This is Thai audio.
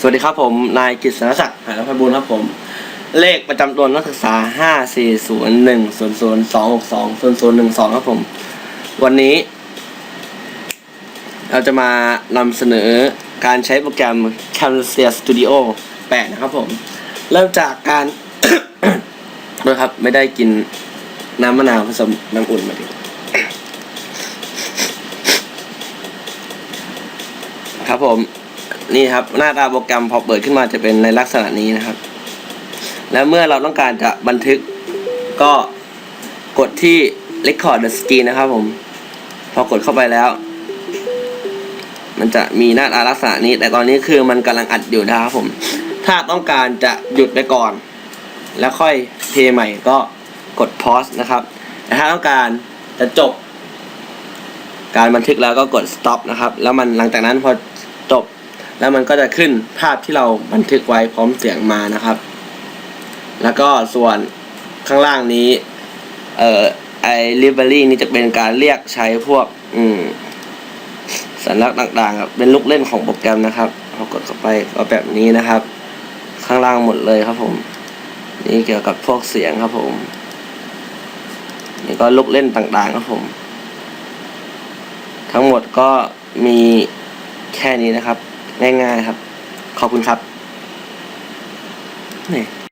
สวัสดีครับผมนายกิษณศักดิ์หานพบุญครับผม เลขประจำตัวนักศึกษาห้าสี่ศูนย์หนึ่งศูนย์ศูนย์สองหกสองศูนย์ศูนย์หนึ่งสองครับผม วันนี้ เราจะมานำเสนอการใช้โปรแกรม Camtasia Studio 8 นะครับผม เริ่มจากการด้วยครับไม่ได้กินน้ำมะนาวผสมน้ำอุ่นมาดิครับผม นี่ครับหน้าตาโปรแกรมพอเปิดขึ้นมาจะเป็นในลักษณะนี้นะครับ และเมื่อเราต้องการจะบันทึกก็กดที่ Record the Screen นะครับผม พอกดเข้าไปแล้ว มันจะมีหน้าตาลักษณะนี้ แต่ตอนนี้คือมันกำลังอัดอยู่นะครับผม ถ้าต้องการจะหยุดไปก่อน แล้วค่อยเพย์ใหม่ก็กด pause นะครับ แต่ถ้าต้องการจะจบ การบันทึกแล้วก็กด stop นะครับ แล้วมันหลังจากนั้นพอจบ แล้วมันก็จะขึ้นภาพที่เราบันทึกไว้พร้อมเสียงมานะครับ แล้วก็ส่วนข้างล่างนี้ เอ่อไอ library นี่จะเป็นการเรียกใช้พวก อืมสัญลักษณ์ต่างๆครับเป็นลูกเล่นของโปรแกรมนะครับพอกดเข้าไปก็แบบนี้นะครับ ข้างล่างหมดเลยครับผม นี่เกี่ยวกับพวกเสียงครับผม นี่ก็ลูกเล่นต่างๆครับผม ทั้งหมดก็มีแค่นี้นะครับ ง่ายๆครับ ขอบคุณครับนี่